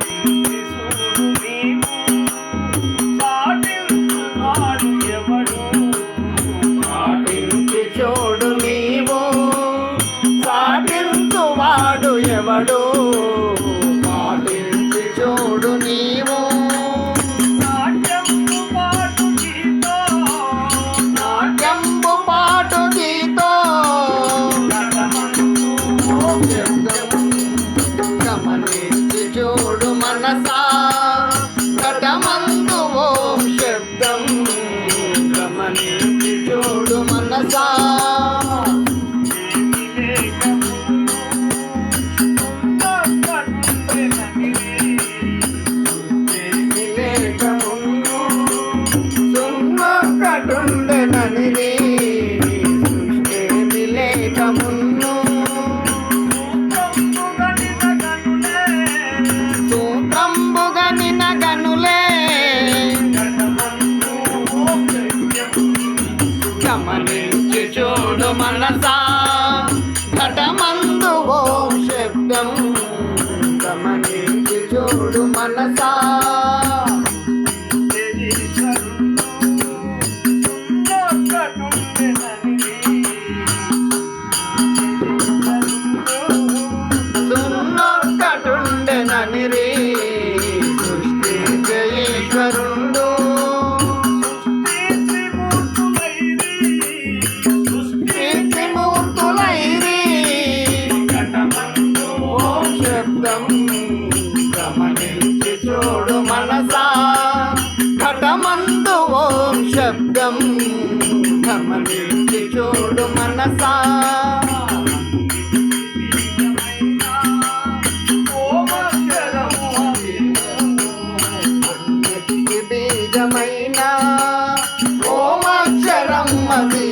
చూడు నీవు సాటించువాడు ఎవడు పాటించి చూడు నీవు సాటించువాడు ఎవడు పాటించి చూడు నీవు నాట్యము పాటు గీతో నాట్యంబు పాటు గీతో. నటమందు గమనించి చూడు మనసా. కటమందు ఓం శబ్దం. గమనించి చూడు మనసా. Thank you. గమనించి చూడు మనసా. ఘటమందు ఓం శబ్దం. గమనించి చూడు మనసా. శబ్దం గమనించి చూడు మనసా. ఘటమందు ఓం శబ్దం గమనించి చూడు మనసా. బీజమైన ఓమక్షరం అది